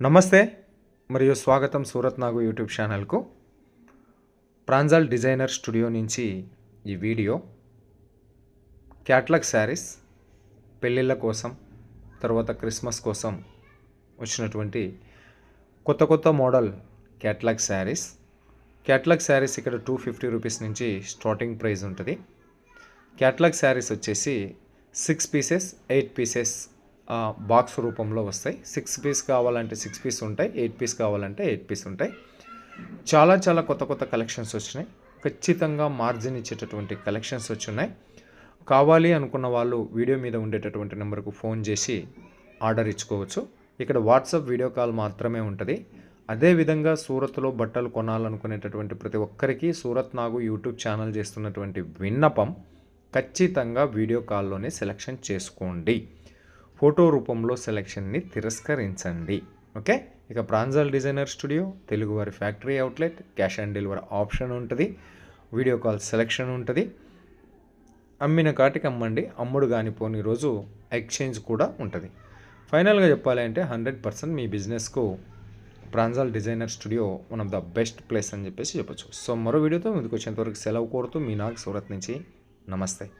నమస్తే మరియు స్వాగతం సూరత్ నాగు యూట్యూబ్ ఛానల్కు. ప్రాంజల్ డిజైనర్ స్టూడియో నుంచి ఈ వీడియో. క్యాట్లాగ్ శారీస్ పెళ్ళిళ్ళ కోసం తర్వాత క్రిస్మస్ కోసం వచ్చినటువంటి కొత్త కొత్త model catalogue saris. Catalogue saris ఇక్కడ టూ ఫిఫ్టీ రూపీస్ నుంచి స్టార్టింగ్ ప్రైస్ ఉంటుంది. క్యాట్లాగ్ శారీస్ వచ్చేసి six pieces eight pieces box రూపంలో వస్తాయి. సిక్స్ పీస్ కావాలంటే సిక్స్ పీస్ ఉంటాయి. ఎయిట్ పీస్ కావాలంటే ఎయిట్ పీస్ ఉంటాయి. చాలా చాలా కొత్త కొత్త కలెక్షన్స్ వచ్చినాయి. ఖచ్చితంగా మార్జిన్ ఇచ్చేటటువంటి కలెక్షన్స్ వచ్చినాయి. కావాలి అనుకున్న వాళ్ళు వీడియో మీద ఉండేటటువంటి నెంబర్కు ఫోన్ చేసి ఆర్డర్ ఇచ్చుకోవచ్చు. ఇక్కడ వాట్సాప్ వీడియో కాల్ మాత్రమే ఉంటుంది. అదేవిధంగా సూరత్లో బట్టలు కొనాలనుకునేటటువంటి ప్రతి ఒక్కరికి సూరత్ నాగు యూట్యూబ్ ఛానల్ చేస్తున్నటువంటి విన్నపం ఖచ్చితంగా వీడియో కాల్లోనే సెలెక్షన్ చేసుకోండి. ఫోటో రూపంలో సెలెక్షన్ని తిరస్కరించండి. ఓకే? ఇక ప్రాంజల్ డిజైనర్ స్టూడియో తెలుగువారి factory outlet cash on delivery option ఉంటుంది వీడియో కాల్ సెలెక్షన్ ఉంటుంది. అమ్మిన కాటికి అమ్మండి అమ్ముడు కాని పోని రోజు ఎక్స్చేంజ్ కూడా ఉంటుంది. ఫైనల్గా చెప్పాలి అంటే హండ్రెడ్ పర్సెంట్ మీ బిజినెస్కు Pranjal designer studio one of the best place అని చెప్పేసి చెప్పొచ్చు. సో మరో వీడియోతో ముందుకు వచ్చేంతవరకు సెలవు కోరుతూ మీ నాకు సూరత్ నుంచి నమస్తే.